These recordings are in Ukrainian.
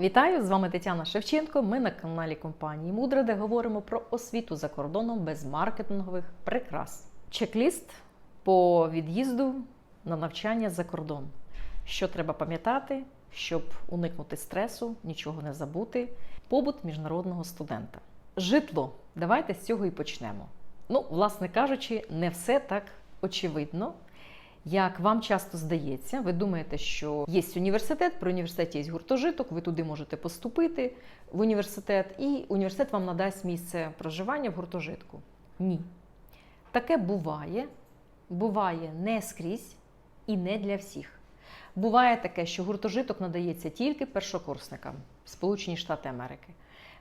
Вітаю! З вами Тетяна Шевченко. Ми на каналі компанії Мудра, де говоримо про освіту за кордоном без маркетингових прикрас. Чек-ліст по від'їзду на навчання за кордон. Що треба пам'ятати, щоб уникнути стресу, нічого не забути. Побут міжнародного студента. Житло. Давайте з цього і почнемо. Ну, власне кажучи, не все так очевидно. Як вам часто здається, ви думаєте, що є університет, при університеті є гуртожиток, ви туди можете поступити в університет, і університет вам надасть місце проживання в гуртожитку. Ні. Таке буває, буває не скрізь і не для всіх. Буває таке, що гуртожиток надається тільки першокурсникам Сполучені Штати Америки.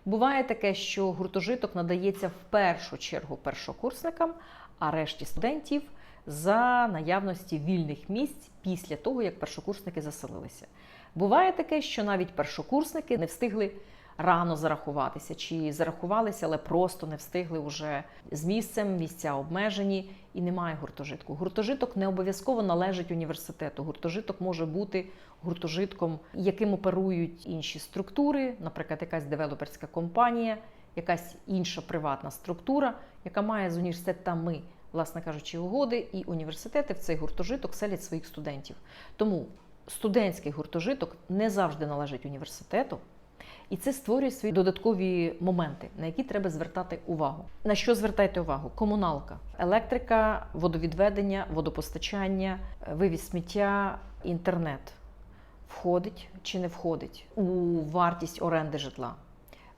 Буває таке, що гуртожиток надається в першу чергу першокурсникам, а решті студентів за наявності вільних місць після того, як першокурсники заселилися. Буває таке, що навіть першокурсники не встигли рано зарахуватися, чи зарахувалися, але просто не встигли вже з місцем, місця обмежені і немає гуртожитку. Гуртожиток не обов'язково належить університету. Гуртожиток може бути гуртожитком, яким оперують інші структури, наприклад, якась девелоперська компанія, якась інша приватна структура, яка має з університетами власне кажучи, угоди, і університети в цей гуртожиток селять своїх студентів. Тому студентський гуртожиток не завжди належить університету. І це створює свої додаткові моменти, на які треба звертати увагу. На що звертайте увагу? Комуналка, електрика, водовідведення, водопостачання, вивіз сміття, інтернет входить чи не входить у вартість оренди житла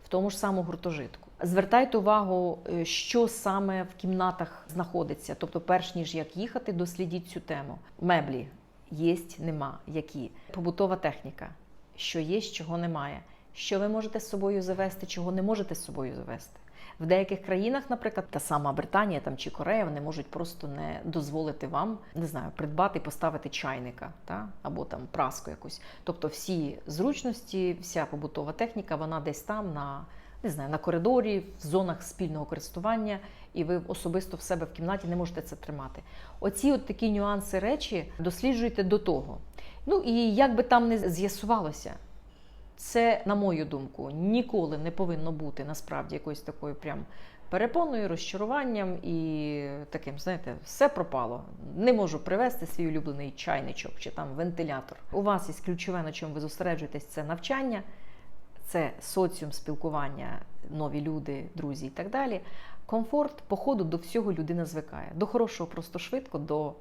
в тому ж самому гуртожитку. Звертайте увагу, е, що саме в кімнатах знаходиться. Тобто, перш ніж як їхати, дослідіть цю тему. Меблі єсть, нема, які побутова техніка, що є, чого немає. Що ви можете з собою завести, чого не можете з собою завести. В деяких країнах, наприклад, та сама Британія там чи Корея, вони можуть просто не дозволити вам не знаю, придбати поставити чайника та або там праску якусь. Тобто, всі зручності, вся побутова техніка, вона десь там на не знаю, на коридорі, в зонах спільного користування, і ви особисто в себе в кімнаті не можете це тримати. Оці от такі нюанси речі досліджуйте до того. Ну і як би там не з'ясувалося. Це, на мою думку, ніколи не повинно бути насправді якоюсь такою прям перепоною, розчаруванням і таким, знаєте, все пропало. Не можу привезти свій улюблений чайничок чи там вентилятор. У вас є ключове, на чому ви зосереджуєтесь, це навчання, це соціум спілкування, нові люди, друзі і так далі. Комфорт, по ходу до всього людина звикає. До хорошого просто швидко, до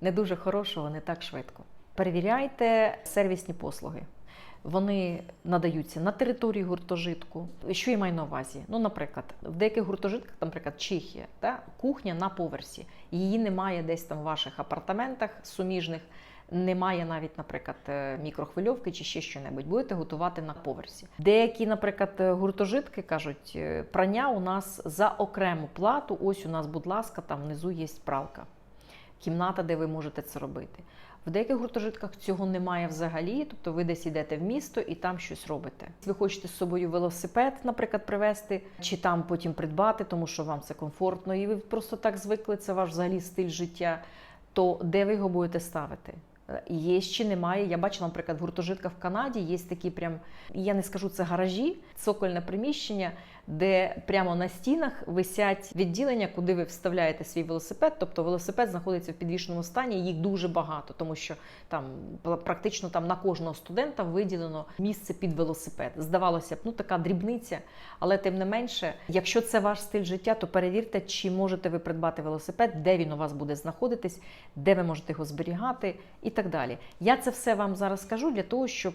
не дуже хорошого не так швидко. Перевіряйте сервісні послуги. Вони надаються на території гуртожитку. Що я маю на увазі? Ну, наприклад, в деяких гуртожитках, наприклад, Чехія, та, кухня на поверсі. Її немає десь там в ваших апартаментах суміжних, немає навіть, наприклад, мікрохвильовки чи ще що-небудь. Будете готувати на поверсі. Деякі, наприклад, гуртожитки кажуть, прання у нас за окрему плату. Ось у нас, будь ласка, там внизу є пралка. Кімната, де ви можете це робити. В деяких гуртожитках цього немає взагалі, тобто ви десь йдете в місто і там щось робите. Ви хочете з собою велосипед, наприклад, привезти, чи там потім придбати, тому що вам це комфортно, і ви просто так звикли, це ваш взагалі стиль життя. То де ви його будете ставити? Є чи немає. Я бачила, наприклад, в гуртожитках в Канаді є такі прям, я не скажу це гаражі, цокольне приміщення, де прямо на стінах висять відділення, куди ви вставляєте свій велосипед. Тобто велосипед знаходиться в підвішеному стані, їх дуже багато, тому що там практично там на кожного студента виділено місце під велосипед. Здавалося б, ну така дрібниця, але тим не менше, якщо це ваш стиль життя, то перевірте, чи можете ви придбати велосипед, де він у вас буде знаходитись, де ви можете його зберігати і так далі. Я це все вам зараз скажу для того, щоб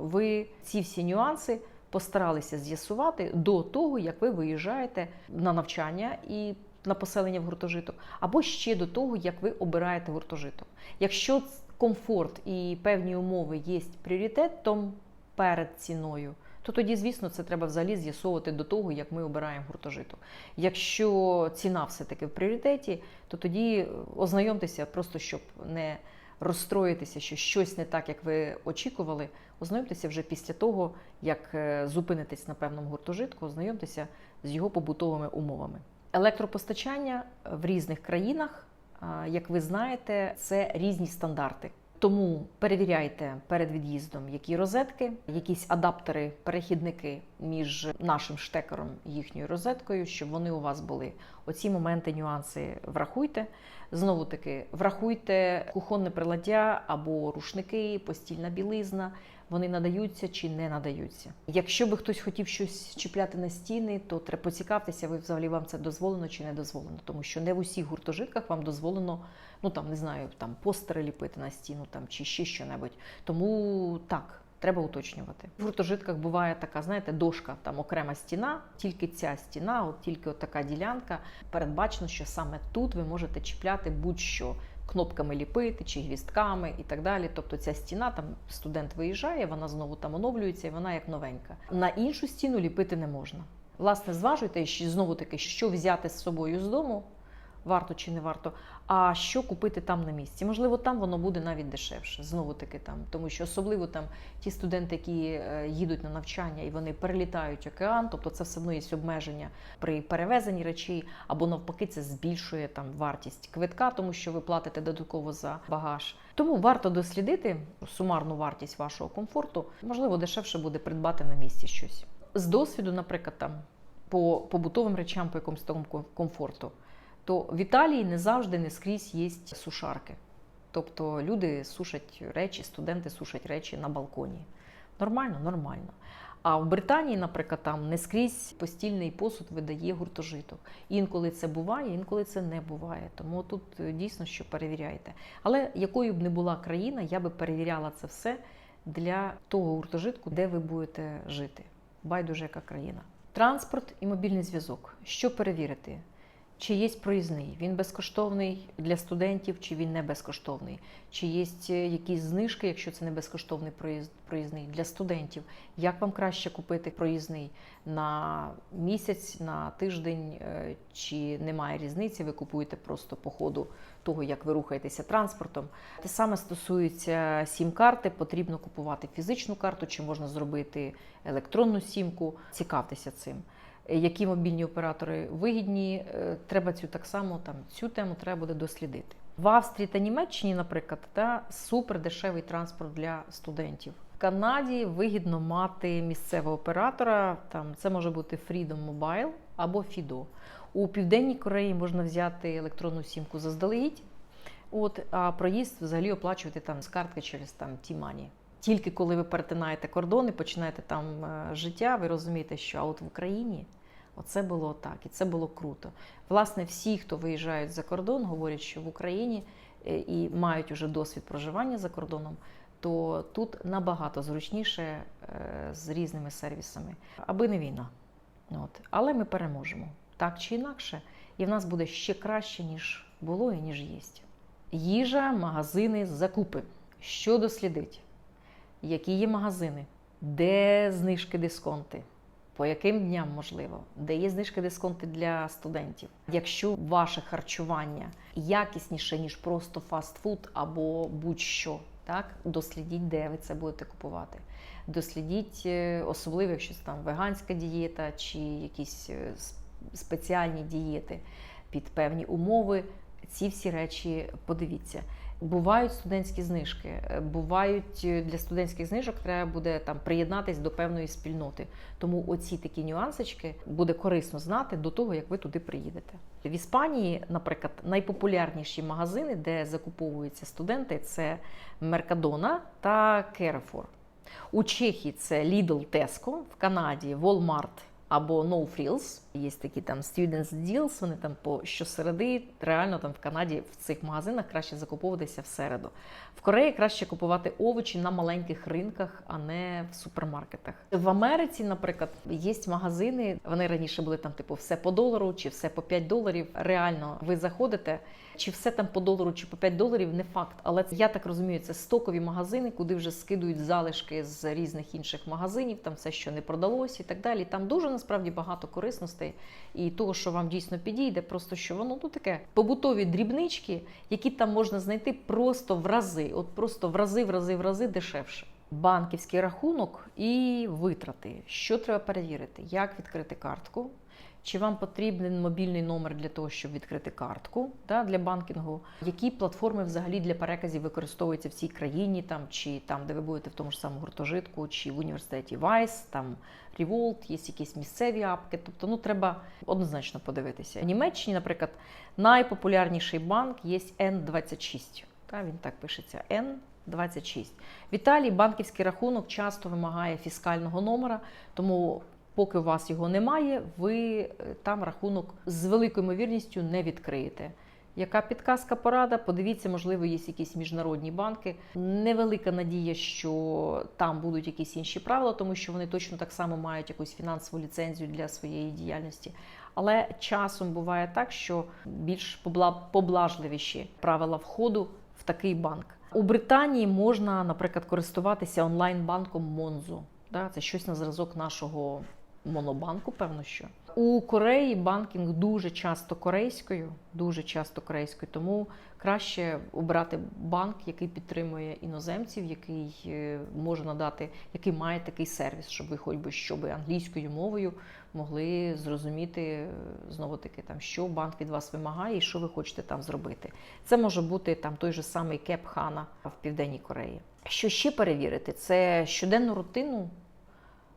ви ці всі нюанси постаралися з'ясувати до того, як ви виїжджаєте на навчання і на поселення в гуртожиток, або ще до того, як ви обираєте гуртожиток. Якщо комфорт і певні умови є пріоритетом перед ціною, то тоді, звісно, це треба взагалі з'ясовувати до того, як ми обираємо гуртожиток. Якщо ціна все-таки в пріоритеті, то тоді ознайомтеся, просто щоб не розстроїтися, що щось не так, як ви очікували, ознайомтеся вже після того, як зупинитесь на певному гуртожитку, ознайомтеся з його побутовими умовами. Електропостачання в різних країнах, як ви знаєте, це різні стандарти. Тому перевіряйте перед від'їздом, які розетки, якісь адаптери, перехідники між нашим штекером і їхньою розеткою, щоб вони у вас були. Оці моменти, нюанси врахуйте. Знову таки, врахуйте кухонне приладдя або рушники, постільна білизна. Вони надаються чи не надаються. Якщо би хтось хотів щось чіпляти на стіни, то треба поцікавтеся, ви взагалі вам це дозволено чи не дозволено, тому що не в усіх гуртожитках вам дозволено, ну там не знаю, там постери ліпити на стіну там чи ще що-небудь. Тому так. Треба уточнювати. В гуртожитках буває така, знаєте, дошка, там окрема стіна, тільки ця стіна, от тільки от така ділянка. Передбачено, що саме тут ви можете чіпляти будь-що кнопками ліпити чи гвістками і так далі. Тобто ця стіна, там студент виїжджає, вона знову там оновлюється і вона як новенька. На іншу стіну ліпити не можна. Власне, зважуйте і знову таки, що взяти з собою з дому. Варто чи не варто, а що купити там на місці? Можливо, там воно буде навіть дешевше. Знову таки там, тому що особливо там ті студенти, які е, їдуть на навчання і вони перелітають океан, тобто це все одно є обмеження при перевезенні речей, або навпаки, це збільшує там вартість квитка, тому що ви платите додатково за багаж. Тому варто дослідити сумарну вартість вашого комфорту. Можливо, дешевше буде придбати на місці щось. З досвіду, наприклад, там по побутовим речам, по якомусь такому комфорту то в Італії не завжди не скрізь є сушарки. Тобто люди сушать речі, студенти сушать речі на балконі. Нормально, нормально. А в Британії, наприклад, там не скрізь постільний посуд видає гуртожиток. Інколи це буває, інколи це не буває. Тому тут дійсно що перевіряйте. Але якою б не була країна, я би перевіряла це все для того гуртожитку, де ви будете жити. Байдуже яка країна. Транспорт і мобільний зв'язок. Що перевірити? Чи є проїзний? Він безкоштовний для студентів, чи він не безкоштовний? Чи є якісь знижки, якщо це не безкоштовний проїзд, проїзний для студентів? Як вам краще купити проїзний на місяць, на тиждень, е, чи немає різниці? Ви купуєте просто по ходу того, як ви рухаєтеся транспортом? Те саме стосується сім-карти, потрібно купувати фізичну карту, чи можна зробити електронну сімку. Цікавтеся цим які мобільні оператори вигідні. е, Треба цю так само там цю тему треба буде дослідити. В Австрії та Німеччині, наприклад, та супер дешевий транспорт для студентів. В Канаді вигідно мати місцевого оператора. Там це може бути Freedom Mobile або Fido. У Південній Кореї можна взяти електронну сімку заздалегідь. От, а проїзд взагалі оплачувати там з картки через там T-Money. Тільки коли ви перетинаєте кордон і починаєте там е, життя, ви розумієте, що а от в Україні оце було так, і це було круто. Власне, всі, хто виїжджають за кордон, говорять, що в Україні е, і мають уже досвід проживання за кордоном, то тут набагато зручніше е, з різними сервісами, аби не війна. От. Але ми переможемо так чи інакше, і в нас буде ще краще, ніж було і ніж є. Їжа, магазини, закупи. Що дослідить? Які є магазини, де знижки дисконти, по яким дням можливо, де є знижки дисконти для студентів. Якщо ваше харчування якісніше, ніж просто фастфуд або будь-що, так дослідіть, де ви це будете купувати. Дослідіть, е, особливо, якщо це там веганська дієта чи якісь е, спеціальні дієти під певні умови. Ці всі речі подивіться. Бувають студентські знижки. Е, бувають е, для студентських знижок треба буде там приєднатись до певної спільноти. Тому оці такі нюансочки буде корисно знати до того, як ви туди приїдете. В Іспанії, наприклад, найпопулярніші магазини, де закуповуються студенти, це Меркадона та Керефор. У Чехії це Lidl Tesco, в Канаді Walmart або No Frills. Є такі там Students Deals, вони там по щосереди, реально там в Канаді в цих магазинах краще закуповуватися в середу. В Кореї краще купувати овочі на маленьких ринках, а не в супермаркетах. В Америці, наприклад, є магазини. Вони раніше були там, типу, все по долару чи все по 5 доларів. Реально, ви заходите, чи все там по долару, чи по 5 доларів, не факт. Але я так розумію, це стокові магазини, куди вже скидують залишки з різних інших магазинів, там все, що не продалось, і так далі. Там дуже насправді багато корисностей і того, що вам дійсно підійде, просто що воно ну таке побутові дрібнички, які там можна знайти просто в рази, от просто в рази, в рази, в рази дешевше. Банківський рахунок і витрати. Що треба перевірити? Як відкрити картку? Чи вам потрібен мобільний номер для того, щоб відкрити картку да, для банкінгу, які платформи взагалі для переказів використовуються в цій країні, там чи там, де ви будете в тому ж самому гуртожитку, чи в університеті Вайс, там Revolt, є якісь місцеві апки. Тобто, ну треба однозначно подивитися. В Німеччині, наприклад, найпопулярніший банк є N26. Та, він так пишеться N26. В Італії банківський рахунок часто вимагає фіскального номера, тому поки у вас його немає, ви е, там рахунок з великою ймовірністю не відкриєте. Яка підказка порада? Подивіться, можливо, є якісь міжнародні банки. Невелика надія, що там будуть якісь інші правила, тому що вони точно так само мають якусь фінансову ліцензію для своєї діяльності. Але часом буває так, що більш поблажливіші правила входу в такий банк. У Британії можна, наприклад, користуватися онлайн-банком Монзу. Це щось на зразок нашого монобанку, певно, що у Кореї банкінг дуже часто корейською, дуже часто корейською, тому краще обрати банк, який підтримує іноземців, який е, може надати, який має такий сервіс, щоб ви хоч би що би англійською мовою могли зрозуміти е, знову таки там, що банк від вас вимагає і що ви хочете там зробити. Це може бути там той же самий Кеп Хана в Південній Кореї. Що ще перевірити? Це щоденну рутину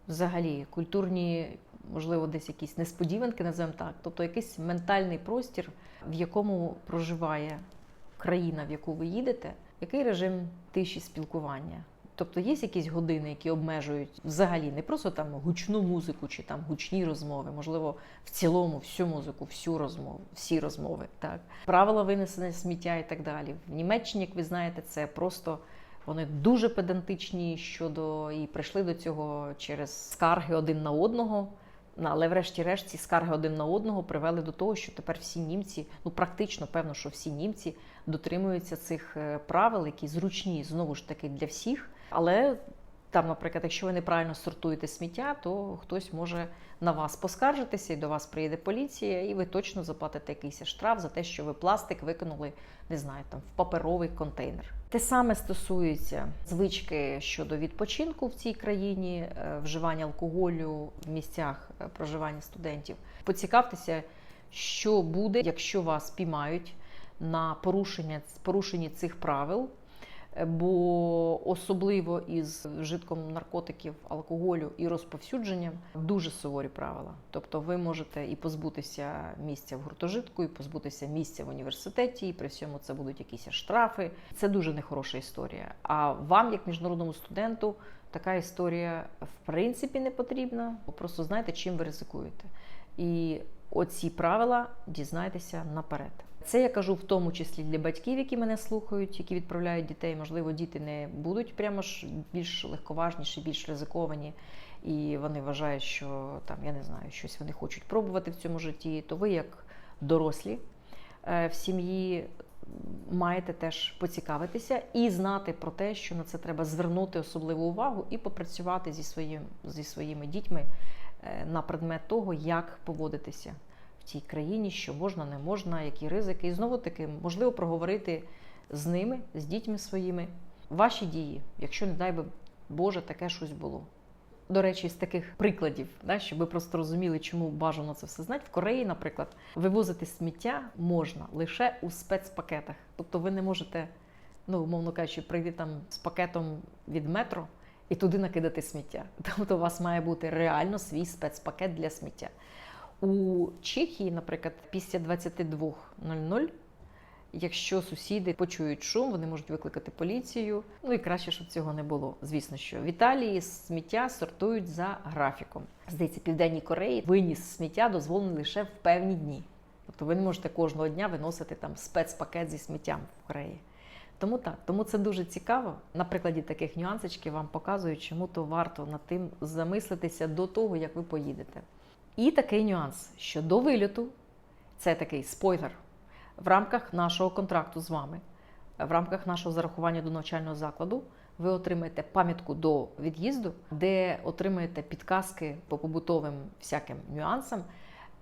взагалі культурні, можливо, десь якісь несподіванки, називаємо так, тобто якийсь ментальний простір, в якому проживає країна, в яку ви їдете, який режим тиші спілкування. Тобто є якісь години, які обмежують взагалі не просто там гучну музику чи там гучні розмови, можливо, в цілому всю музику, всю розмову, всі розмови, так правила винесення сміття і так далі. В Німеччині, як ви знаєте, це просто вони дуже педантичні щодо і прийшли до цього через скарги один на одного. Але врешті-решт ці скарги один на одного привели до того, що тепер всі німці, ну практично певно, що всі німці дотримуються цих е, правил, які зручні знову ж таки для всіх. Але там, наприклад, якщо ви неправильно сортуєте сміття, то хтось може на вас поскаржитися, і до вас приїде поліція, і ви точно заплатите якийсь штраф за те, що ви пластик викинули, не знаю, там в паперовий контейнер. Те саме стосується звички щодо відпочинку в цій країні, е, вживання алкоголю в місцях е, проживання студентів. Поцікавтеся, що буде, якщо вас піймають на порушення порушенні цих правил. Е, Бо особливо із вжитком наркотиків, алкоголю і розповсюдженням дуже суворі правила. Тобто ви можете і позбутися місця в гуртожитку, і позбутися місця в університеті, і при всьому це будуть якісь штрафи. Це дуже нехороша історія. А вам, як міжнародному студенту, така історія в принципі не потрібна. Просто знайте, чим ви ризикуєте. І оці правила дізнайтеся наперед. Це я кажу в тому числі для батьків, які мене слухають, які відправляють дітей. Можливо, діти не будуть прямо ж більш легковажніші, більш ризиковані, і вони вважають, що там я не знаю, щось вони хочуть пробувати в цьому житті. То ви, як дорослі е, в сім'ї, маєте теж поцікавитися і знати про те, що на це треба звернути особливу увагу і попрацювати зі своїм зі своїми дітьми е, на предмет того, як поводитися в цій країні, що можна, не можна, які ризики. І знову таки можливо проговорити з ними, з дітьми своїми ваші дії, якщо, не дай би Боже, таке щось було. До речі, з таких прикладів, да, щоб ви просто розуміли, чому бажано це все знати. В Кореї, наприклад, вивозити сміття можна лише у спецпакетах. Тобто ви не можете, ну, умовно кажучи, прийти там з пакетом від метро і туди накидати сміття. Тобто у вас має бути реально свій спецпакет для сміття. У Чехії, наприклад, після 22.00, якщо сусіди почують шум, вони можуть викликати поліцію. Ну і краще, щоб цього не було. Звісно, що в Італії сміття сортують за графіком. Здається, Південній Кореї виніс сміття дозволений лише в певні дні. Тобто ви не можете кожного дня виносити там спецпакет зі сміттям в Кореї. Тому так, тому це дуже цікаво. На прикладі таких нюансичків вам показую, чому то варто над тим замислитися до того, як ви поїдете. І такий нюанс, що до вильоту це такий спойлер в рамках нашого контракту з вами, в рамках нашого зарахування до навчального закладу, ви отримаєте пам'ятку до від'їзду, де отримаєте підказки по побутовим всяким нюансам,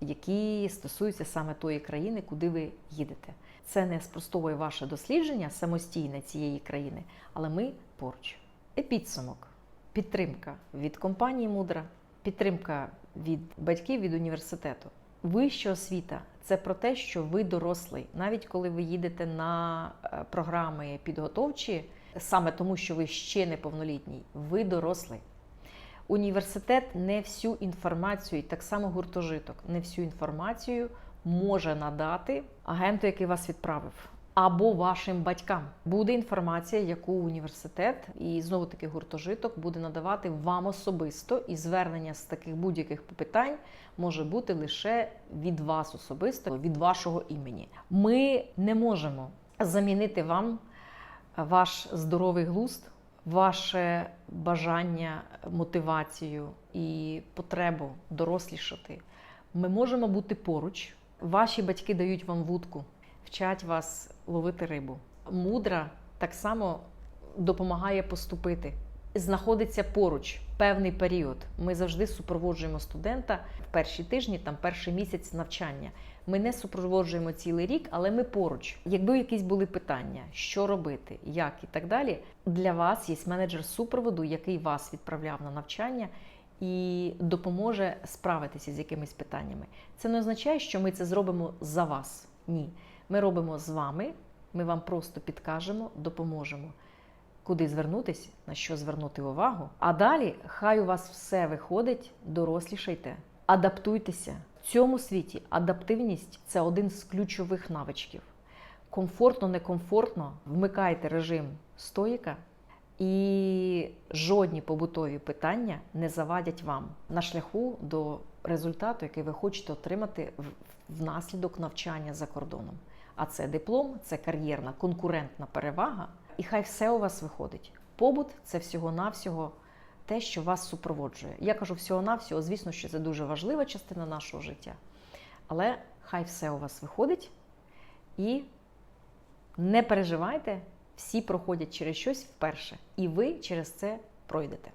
які стосуються саме тої країни, куди ви їдете. Це не спростовує ваше дослідження самостійне цієї країни, але ми поруч. І підсумок, підтримка від компанії Мудра, підтримка від батьків від університету. Вища освіта це про те, що ви дорослий, навіть коли ви їдете на е, програми підготовчі, саме тому, що ви ще неповнолітній, ви дорослий. Університет не всю інформацію, і так само гуртожиток, не всю інформацію може надати агенту, який вас відправив, або вашим батькам. Буде інформація, яку університет і знову таки гуртожиток буде надавати вам особисто, і звернення з таких будь-яких питань може бути лише від вас особисто, від вашого імені. Ми не можемо замінити вам ваш здоровий глузд, ваше бажання, мотивацію і потребу дорослішати. Ми можемо бути поруч. Ваші батьки дають вам вудку, вчать вас ловити рибу. Мудра так само допомагає поступити. Знаходиться поруч певний період. Ми завжди супроводжуємо студента в перші тижні, там перший місяць навчання. Ми не супроводжуємо цілий рік, але ми поруч. Якби якісь були питання, що робити, як і так далі, для вас є менеджер супроводу, який вас відправляв на навчання і допоможе справитися з якимись питаннями. Це не означає, що ми це зробимо за вас. Ні. Ми робимо з вами, ми вам просто підкажемо, допоможемо. Куди звернутися, на що звернути увагу. А далі хай у вас все виходить, дорослішайте, адаптуйтеся. В цьому світі адаптивність це один з ключових навичків. Комфортно, некомфортно, вмикайте режим стоїка, і жодні побутові питання не завадять вам на шляху до результату, який ви хочете отримати внаслідок навчання за кордоном. А це диплом, це кар'єрна конкурентна перевага. І хай все у вас виходить. Побут це всього-навсього те, що вас супроводжує. Я кажу всього-навсього, звісно, що це дуже важлива частина нашого життя. Але хай все у вас виходить і не переживайте, всі проходять через щось вперше, і ви через це пройдете.